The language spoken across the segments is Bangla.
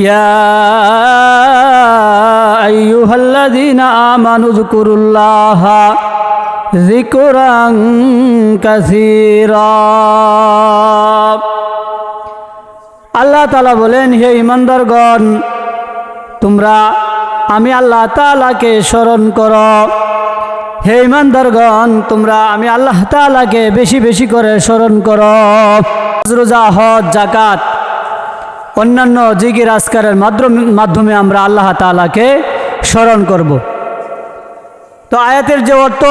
يا أيها الذين آمنوا اذكروا الله ذكرا كثيرا আল্লাহ তালা বলেন হে ইমানদারগণ তোমরা আমি আল্লাহ তালাকে স্মরণ করো হে ইমানদারগণ তোমরা আমি আল্লাহ তালাকে বেশি বেশি করে স্মরণ করো রোজা হজ জাকাত অন্যান্য জিগির আসকারের মাধ্যমে আমরা আল্লাহ তালাকে স্মরণ করব। তো আয়াতের যে অর্থ,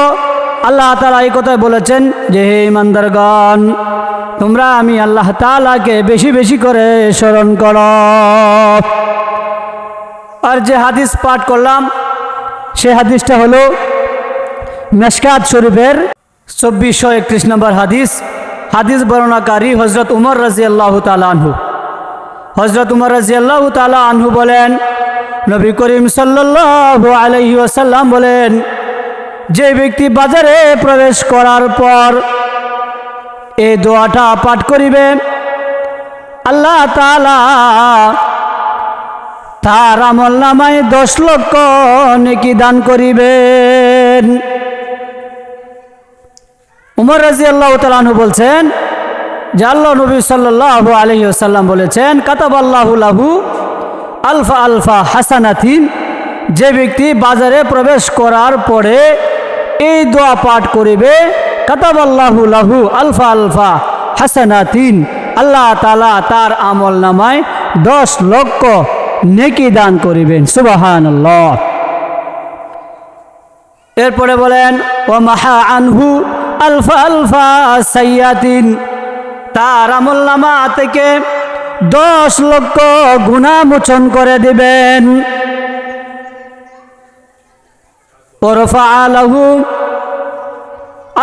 আল্লাহ তালা এই কথায় বলেছেন যে, হে ইমানদারগণ, তোমরা আমি আল্লাহ তালাকে বেশি বেশি করে স্মরণ কর। আর যে হাদিস পাঠ করলাম, সে হাদিসটা হলো মেশকাত শরীফের চব্বিশশো একত্রিশ নম্বর হাদিস। হাদিস বর্ণনাকারী হজরত উমর রাজি আল্লাহ তালু হজরত উমর রাজি আল্লাহ তালা আনহু বলেন, নবী করিম সাল্লাহ আলহি আসাল্লাম বলেন, যে ব্যক্তি বাজারে প্রবেশ করার পর এই দোয়াটা পাঠ করিবে, আল্লাহ তালা তার আমল নামায় দশ লক্ষ নেকি দান করিবেন। উমর রাজি আল্লাহ তালু বলছেন আল্লাহ নবী সাল্লাহ আলহি আসাল্লাম বলেছেন কাতাব আল্লাহুলাহু আলফা আলফা হাসানাথিন যে ব্যক্তি বাজারে প্রবেশ করার পরে এই দোয়া পাঠ করিবে কাতাব আল্লাহুলাহু আলফা আলফা হাসানাতিন আল্লাহ তালা তার আমল নামায় দশ লক্ষ নেকি দান করিবেন। সুবাহান এরপরে বলেন ও মাহা আনহু আলফা আলফা সাইয়াতিন তার আমল নামা থেকে দশ লক্ষ গুণা মোচন করে দিবেন। ওরফা আলহু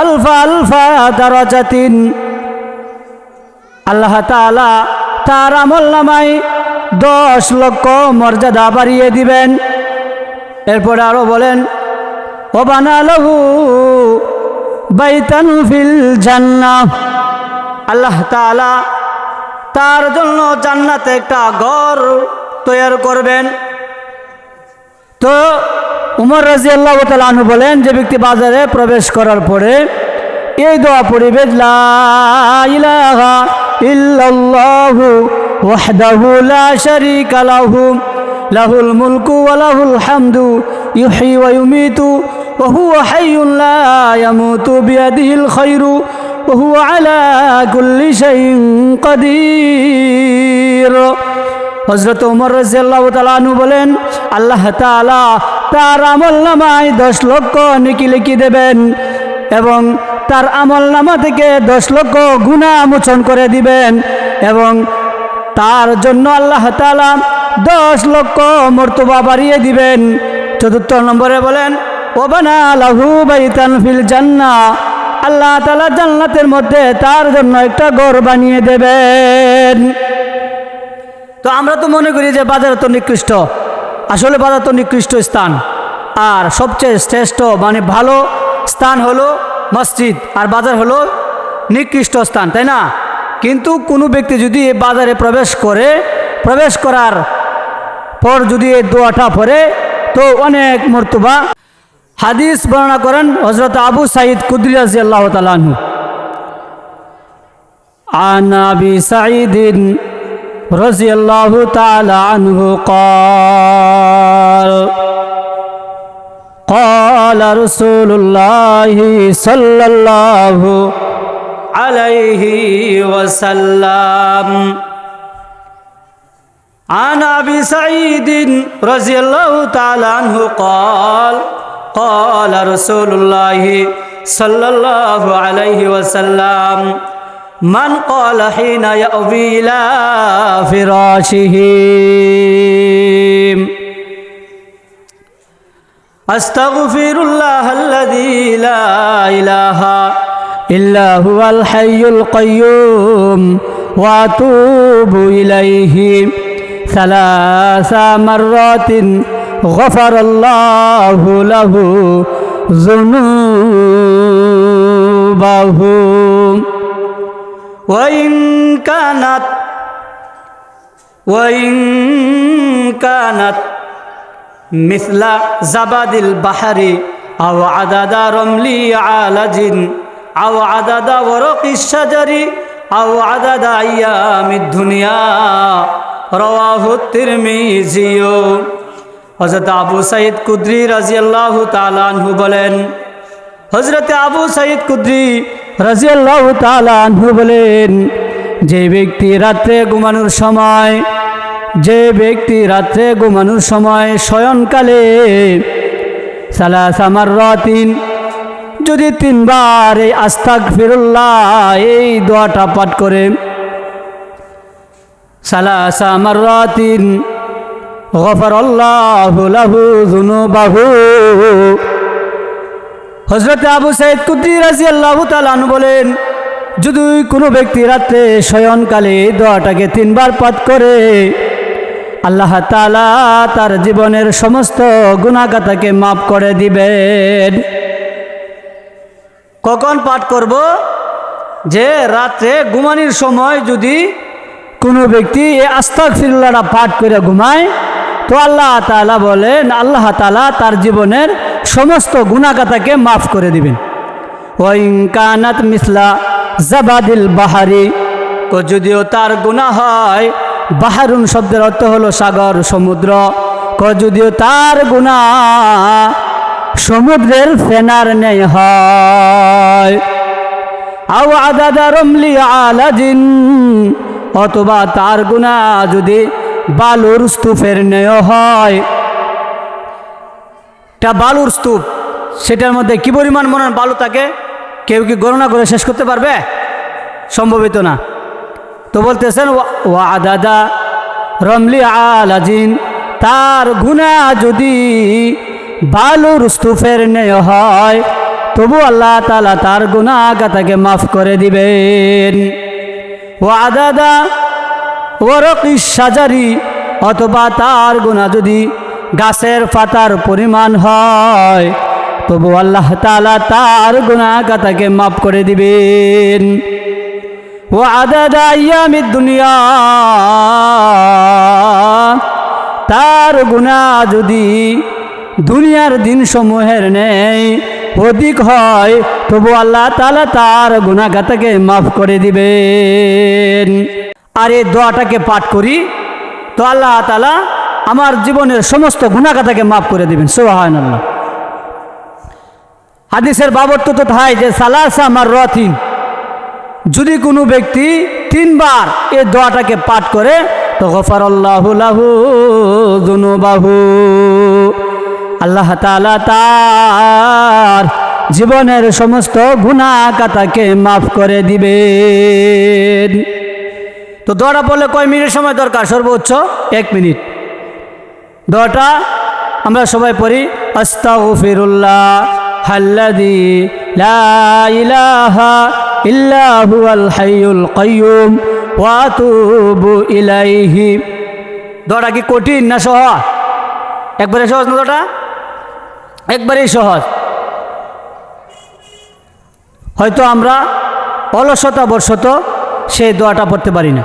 আলফা আলফা দারাজাতিন। আল্লাহ তালা তার আমল নামায় দশ লক্ষ মর্যাদা বাড়িয়ে দিবেন। এরপরে আরও বলেন ও বানালহু বাইতান ফিল জান্না আল্লাহ তালা তার জন্য জান্নাতে একটা ঘর তৈরি করবেন। তো উমর রাজি আল্লাহ তালু বলেন, যে ব্যক্তি বাজারে প্রবেশ করার পরে এই দোয়া পড়িবে লাহুল মুলকু ওয়া লাহুল হামদু ইউহয়ি ওয়া ইউমীতু, ওয়া হুয়া হাইয়ুন লা ইয়ামুতু বিয়াদিহিল হজরত উমর রাজিয়াল্লাহ তালানু বলেন, আল্লাহ তার আমল নামায় দশ লক্ষ নিকি লিখি দেবেন এবং তার আমল নামা থেকে দশ লক্ষ গুণা মোচন করে দিবেন এবং তার জন্য আল্লাহ তালা দশ লক্ষ মর্তবা বাড়িয়ে দিবেন। চতুর্থ নম্বরে বলেন, ওবানা লাহু বাইতান ফিল জান্না আল্লাহ তালা জান্নাতের মধ্যে তার জন্য একটা ঘর বানিয়ে দেবেন। তো আমরা তো মনে করি যে বাজার তো নিকৃষ্ট। আসলে বাজার তো নিকৃষ্ট স্থান। আর সবচেয়ে শ্রেষ্ঠ মানে ভালো স্থান হলো মসজিদ, আর বাজার হলো নিকৃষ্ট স্থান, তাই না? কিন্তু কোনো ব্যক্তি যদি এই বাজারে প্রবেশ করে, প্রবেশ করার পর যদি এই দোয়াটা পড়ে, তো অনেক মর্তুবা হাদিস বর্ণনা করেন হজরত আবু সাইদ কুদ্রি রাজি আল্লাহ তালু عن ابي سعيد رضي الله تعالى عنه قال قال رسول الله صلى الله عليه وسلم عن ابي سعيد رضي الله تعالى عنه قال قال رسول الله صلى الله عليه وسلم من قال حين يأوي إلى فراشه؟ أستغفر الله الذي لا إله إلا هو الحي القيوم وأتوب إليه ثلاث مرات غفر الله له ذنوبه. وإن كانت وإن كانت مثل زبد البحر أو عدد رمل عالج أو عدد ورق الشجر أو عدد أيام الدنيا. رواه الترمذي. হযরত আবু সাইদ কুদরি রাদিয়াল্লাহু তাআলা আনহু বলেন, হযরত আবু সাইদ কুদরি রাদিয়াল্লাহু তাআলা আনহু বলেন, যে ব্যক্তি রাত্রে ঘুমানোর সময়, যে ব্যক্তি রাত্রে ঘুমানোর সময় শয়নকালে সালাসামার রতিন যদি তিনবার এই আস্তাক ফিরুল্লাহ এই দোয়াটা পাঠ করে সালাসামার রতিন গফর লাহু জুনুবাহু হজরত আবু সাইদ কুদ্রি রাজি আল্লাহ তালান বলেন, যদি কোনো ব্যক্তি রাত্রে শয়নকালে দোয়াটাকে তিনবার পাঠ করে, আল্লাহ তালা তার জীবনের সমস্ত গুণাগাতাকে মাফ করে দিবেন। কখন পাঠ করব? যে রাত্রে ঘুমানির সময় যদি কোনো ব্যক্তি এই ফিরুল্লাহটা পাঠ করে ঘুমায় তো আল্লাহ তালা বলেন, আল্লাহ তালা তার জীবনের সমস্ত গুণাগাতাকে মাফ করে দিবেন। কানাত মিসলা জাবাদিল বাহারি তো যদিও তার গুণা হয়, বাহারুন শব্দের অর্থ হলো সাগর, সমুদ্র। ক যদিও তার গুণা সমুদ্রের ফেনার নেই হয়। আও আদাদা রমলি আলাজিন অথবা তার গুণা যদি বালুর স্তূপের নেয় হয়। একটা বালুর স্তূপ, সেটার মধ্যে কি পরিমাণ মনে বালু থাকে, কেউ কি গণনা করে শেষ করতে পারবে? সম্ভবিত না। তো বলতেছেন, ওয়া আদাদা রমলি আলাজিন, তার গুণা যদি বালুর স্তূপের নেয় হয়, তবু আল্লাহ তালা তার গুণাগাতাকে মাফ করে দিবেন। ও আদাদা ওরকি সাজারি অথবা তার গুণা যদি গাছের পাতার পরিমাণ হয়, তবু আল্লাহ তালা তার গুণাগাতাকে মাফ করে দিবেন। ও আদাদা ইয়ামি দুনিয়া, তার গুণা যদি দুনিয়ার দিন সমূহের নেই অধিক হয়, তবু আল্লাহ তালা তার গুণাগাতাকে মাফ করে দিবেন। আর এই দোয়াটাকে পাঠ করি, তো আল্লাহ তালা আমার জীবনের সমস্ত গুণাগাতাকে মাফ করে দিবেন সোহান আল্লাহ হাদিসের বাবর তো তাই যে, সালাসা আমার রথিন যদি কোনো ব্যক্তি তিনবার এই দোয়াটাকে পাঠ করে, তো গফার আল্লাহু বাহু আল্লাহ তালা তার জীবনের সমস্ত গুণাকাতাকে মাফ করে দিবেন। তো দোয়াটা পড়লে কয় মিনিট সময় দরকার? সর্বোচ্চ এক মিনিট। দোয়াটা আমরা সবাই পড়ি, আস্তাগফিরুল্লাহ হাল্লাদি লা ইলাহা ইল্লা হুয়াল হাইয়ুল কাইয়ুম ইলাইহি। দোয়াটা কি কঠিন না সহজ? একবারে সহজ না দোয়াটা? একবারেই সহজ। হয়তো আমরা অলসতা বর্ষত সেই দোয়াটা পড়তে পারি না।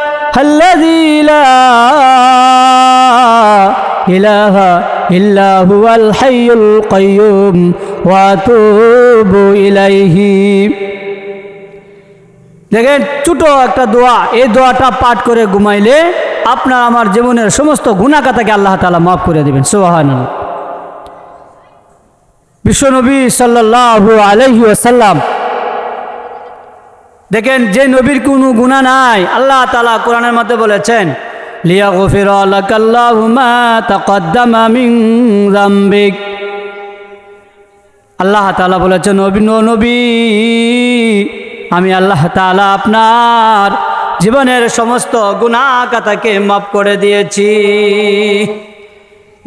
الذي لا إله إلا هو الحي القيوم وأتوب إليه দেখেন ছোট একটা দোয়া এই দোয়াটা পাঠ করে ঘুমাইলে আপনার আমার জীবনের সমস্ত গুণাকাতাকে আল্লাহ তালা মাফ করে দেবেন সোহান বিশ্বনবী সাল্লাহ আলহি আসাল্লাম দেখেন, যে নবীর কোনো গুণা নাই, আল্লাহ তালা কোরআনের মধ্যে বলেছেন লিয়া গফির আল্লাহ তালা বলেছেন নবী নবী, আমি আল্লাহ তালা আপনার জীবনের সমস্ত গুণাকাতাকে মাফ করে দিয়েছি।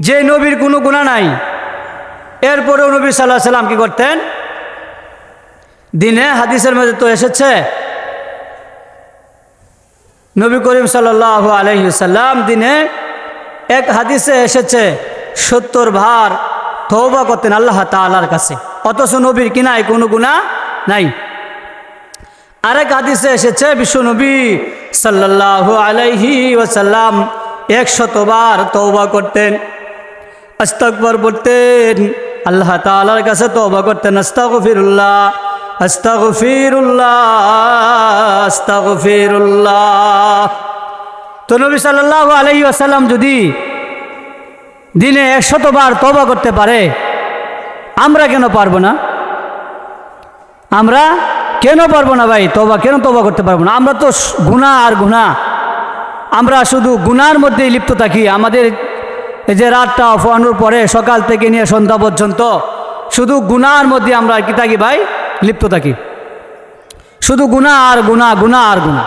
যে নবীর কোনো গুণা নাই, এরপরেও নবী সাল্লাহ সাল্লাম কি করতেন? দিনে হাদিসের মধ্যে তো এসেছে, নবী করিম সাল্লাহ আলহিসাল্লাম দিনে এক হাদিসে এসেছে, সত্তর ভার তৌবা করতেন আল্লাহ তালার কাছে, অথচ নবীর কিনায় কোনো গুণা নাই। আরেক হাদিসে এসেছে বিশ্বনবী সাল্লাহ আলাইহি ওয়াসাল্লাম একশতবার তৌবা করতেন আস্তাকবর পড়তেন, আল্লাহ তালার কাছে তৌবা করতেন, আস্তাগফিরুল্লাহ। তো নবী সাল্লাল্লাহু আলাইহি ওয়াসাল্লাম যদি দিনে একশতবার তবা করতে পারে, আমরা কেন পারব না? আমরা কেন পারব না ভাই তবা কেন তবা করতে পারব না? আমরা তো গুণা আর গুণা আমরা শুধু গুনার মধ্যেই লিপ্ত থাকি। আমাদের এই যে রাতটা অফানোর পরে সকাল থেকে নিয়ে সন্ধ্যা পর্যন্ত শুধু গুনার মধ্যে আমরা কি থাকি ভাই? লিপ্ত থাকি শুধু গুণা আর গুণা গুণা আর গুণা।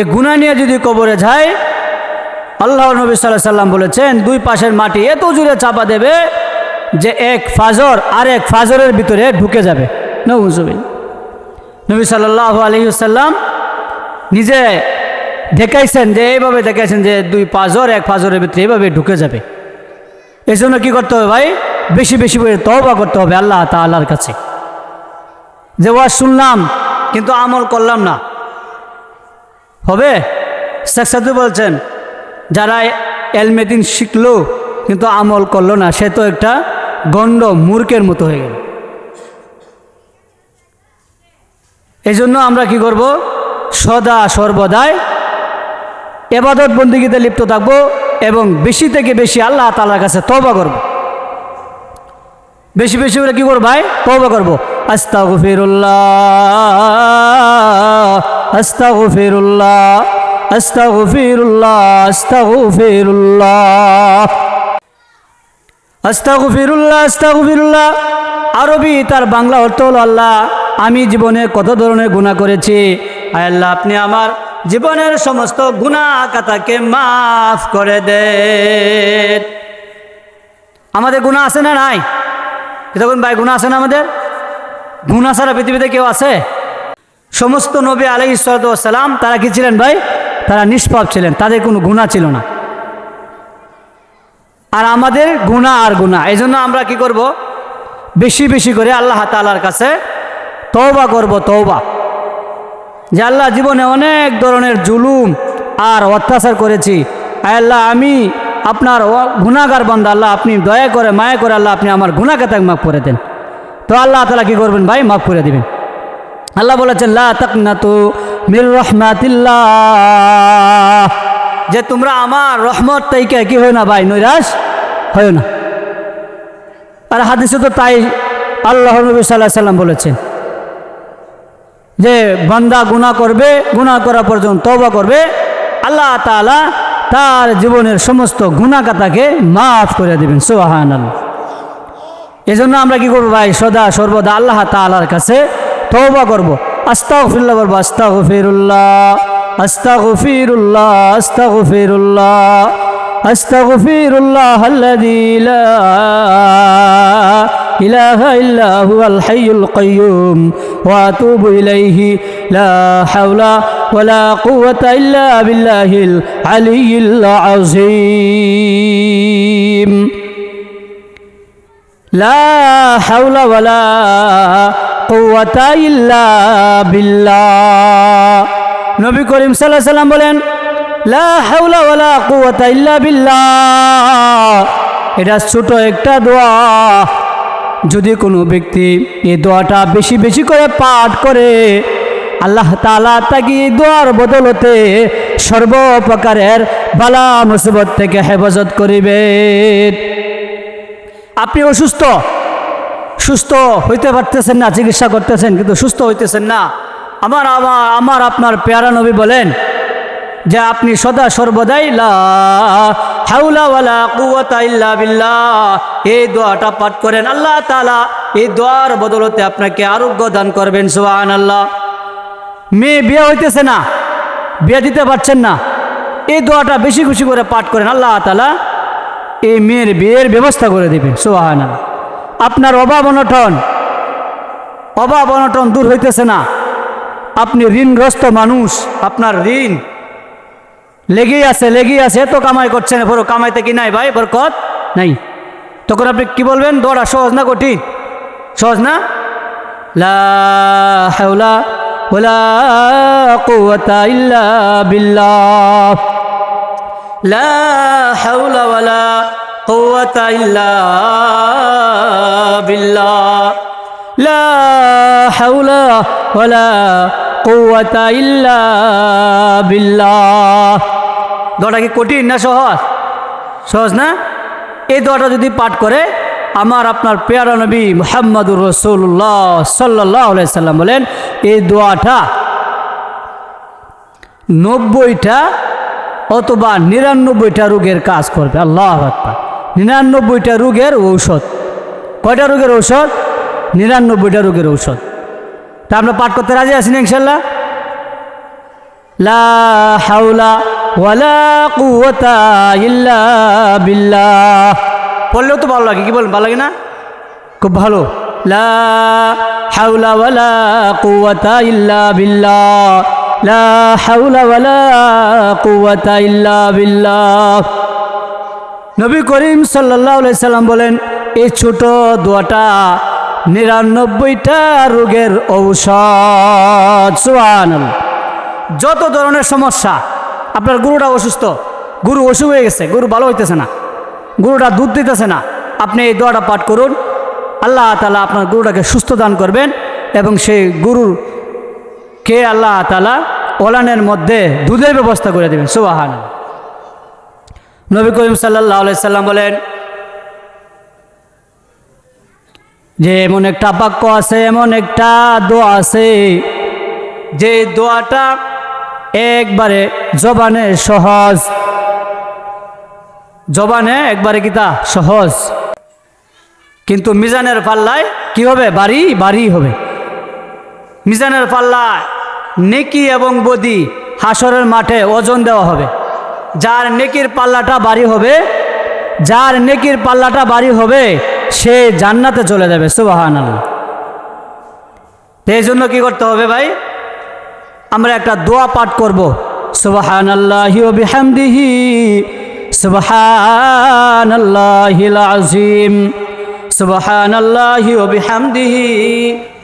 এ গুণা নিয়ে যদি কবরে যায় আল্লাহ নবী সাল্লাহ সাল্লাম বলেছেন, দুই পাশের মাটি এত জুড়ে চাপা দেবে যে এক ফাজর আর এক ফাজরের ভিতরে ঢুকে যাবে। নবুজবিন নবী সাল্লাহ আলহিসাল্লাম নিজে দেখাইছেন যে, এইভাবে দেখাইছেন যে দুই ফাজর এক ফাজরের ভিতরে এইভাবে ঢুকে যাবে। এই জন্য কী করতে হবে ভাই? বেশি বেশি করে তওবা করতে হবে আল্লাহ তাল্লাহর কাছে। যে ওয়াজ শুনলাম, কিন্তু আমল করলাম না। হবে? শেখ সাধু বলছেন, যারা এলমেদিন শিখলো, কিন্তু আমল করল না, সে তো একটা গণ্ড মূর্খের মতো হয়ে গেল। এই জন্য আমরা কি করব? সদা সর্বদাই এবাদত বন্দিগিতে লিপ্ত থাকব এবং বেশি থেকে বেশি আল্লাহ তালার কাছে তবা করব। বেশি বেশি করে কি করব ভাই? তবা করব। আরবি তার বাংলা অর্থ হলো আল্লাহ, আমি জীবনে কত ধরনের গুণা করেছি? আয় আল্লাহ, আপনি আমার জীবনের সমস্ত গুণা কাতাকে মাফ করে দেন। আমাদের গুণা আছে না নাই? দেখুন ভাই গুণা আছে না আমাদের? গুণা ছাড়া পৃথিবীতে কেউ আছে? সমস্ত নবী আলাই সালাম, তারা কি ছিলেন ভাই? তারা নিষ্পাপ ছিলেন, তাদের কোনো গুণা ছিল না। আর আমাদের গুণা আর গুণা এই জন্য আমরা কি করব? বেশি বেশি করে আল্লাহ তালার কাছে তৌবা করব তৌবা যে আল্লাহ জীবনে অনেক ধরনের জুলুম আর অত্যাচার করেছি। আল্লাহ, আমি আপনার গুণাগার বন্ধ আল্লাহ আপনি দয়া করে, মায়া করে আল্লাহ আপনি আমার গুণাকে মাফ করে দেন। তো আল্লাহ তালা কি করবেন ভাই? মাফ করে দিবেন। আল্লাহ বলেছেন, লা তাকনাতু মির রহমাতিল্লাহ। যে তোমরা আমার রহমত তাইকে কি হয় না ভাই? নৈরাশ হয় না। আর হাদিসে তো তাই আল্লাহ নবী সাল্লাহ সাল্লাম বলেছেন যে, বান্দা গুণা করবে গুণা করা পর্যন্ত তবা করবে। আল্লাহ তালা তার জীবনের সমস্ত গুণাকাতাকে মাফ করে দেবেন। সোহান আল্লাহ এই জন্য আমরা কি করব ভাই? সদা, সর্বদা আল্লাহ তালার কাছে তৌবা করব। আস্তাগফিরুল্লাহ বলব আস্তাগফিরুল্লাহ আস্তাগফিরুল্লাহ আস্তাগফিরুল্লাহ আস্তাগফিরুল্লাহ আল্লাযী লা ইলাহা ইল্লা হুয়াল হাইয়ুল কাইয়্যুম ওয়া আতুবু ইলাইহি, লা হাওলা ওয়ালা কুওয়াতা ইল্লা বিল্লাহিল আলিয়্যিল আযীম। লা নবী করিম সাল্লাম বলেন, লা এটা ছোট একটা দোয়া। যদি কোনো ব্যক্তি এই দোয়াটা বেশি বেশি করে পাঠ করে, আল্লাহ তালা তাকে এই দোয়ার বদলতে সর্বপ্রকারের বালা মুসিবত থেকে হেফাজত করিবে। আপনি অসুস্থ সুস্থ? হইতে পারতেছেন না, চিকিৎসা করতেছেন, কিন্তু সুস্থ হইতেছেন না। আমার আমার আমার আপনার পেয়ারা নবী বলেন যে আপনি সদা সর্বদাই এই দোয়াটা পাঠ করেন। আল্লাহ তালা এই দোয়ার বদলতে আপনাকে আরোগ্য দান করবেন, সুবহানাল্লাহ। মেয়ে বিয়ে হইতেছে না, বিয়ে দিতে পারছেন না। এই দোয়াটা বেশি খুশি করে পাঠ করেন। আল্লাহ তাআলা এই মেয়ের বিয়ের ব্যবস্থা করে দেবেন, সুবহানাল্লাহ। আপনার অভাব অনটন অভাব অনটন দূর হইতেছে না। আপনি ঋণগ্রস্ত মানুষ, আপনার ঋণ লেগেই আছে লেগেই আছে তো কামাই করছেন পুরো কামাইতে কি নাই ভাই, বরকত নাই। তখন আপনি কি বলবেন? দৌড়া, সহজ না কঠিন? সহজ না? লা বিল্লাহ। দোয়াটা কি কঠিন না সহজ? সহজ না? এই দোয়াটা যদি পাঠ করে, আমার আপনার পেয়ারা নবী মোহাম্মদুর রসুল্লাহ সাল্লাহ সাল্লাম বলেন, এই দোয়াটা নব্বইটা অথবা নিরানব্বইটা রোগের কাজ করবে। আল্লাহ আকবার। নিরানব্বইটা রোগের ঔষধ। কয়টা রোগের ঔষধ? নিরানব্বইটা রোগের ঔষধ। তা আমরা পাঠ করতে রাজি আছি না লা ওয়ালা পড়লেও তো ভালো লাগে, কি বলেন, ভালো লাগে না? খুব ভালো। লা হাওলা ওয়ালা কুওয়াতা ইল্লা বিল্লাহ। লা হাওলা ওয়ালা কুওয়াতা নবী করিম সাল্লাহ সাল্লাম বলেন, এই ছোট দোয়াটা নিরানব্বইটা রোগের ঔষধ। যত ধরনের সমস্যা, আপনার গরুটা অসুস্থ, গরু অসুখ হয়ে গেছে, গরু ভালো হইতেছে না, গরুটা দুধ দিতেছে না, আপনি এই দোয়াটা পাঠ করুন। আল্লাহ তালা আপনার গরুটাকে সুস্থ দান করবেন এবং সেই গরুর কে আল্লাহ তালা ওলানের মধ্যে দুধের ব্যবস্থা করে দেবেন? সুবাহান নবী করিম সাল্লাহ সাল্লাম বলেন, যে এমন একটা বাক্য আছে, এমন একটা দোয়া আছে, যে দোয়াটা একবারে জবানে সহজ। জবানে একবারে কিতা সহজ। কিন্তু মিজানের পাল্লায় কি হবে বাড়ি বাড়ি হবে। মিজানের পাল্লায় নেকি এবং বদি হাসরের মাঠে ওজন দেওয়া হবে। যার নেকির পাল্লাটা বাড়ি হবে, যার নেকির পাল্লাটা বাড়ি হবে, সে জান্নাতে চলে যাবে সুবাহান আল্লাহ এই জন্য কি করতে হবে ভাই? আমরা একটা দোয়া পাঠ করব সুবাহান আল্লাহি বিহামদিহি সুবাহান আল্লাহিল আজিম সুবাহান আল্লাহি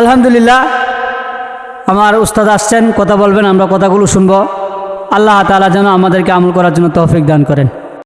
আলহামদুলিল্লাহ, আমার উস্তাদ আসছেন, কথা বলবেন, আমরা কথাগুলো শুনব। আল্লাহ তালা যেন আমাদেরকে আমল করার জন্য তৌফিক দান করেন।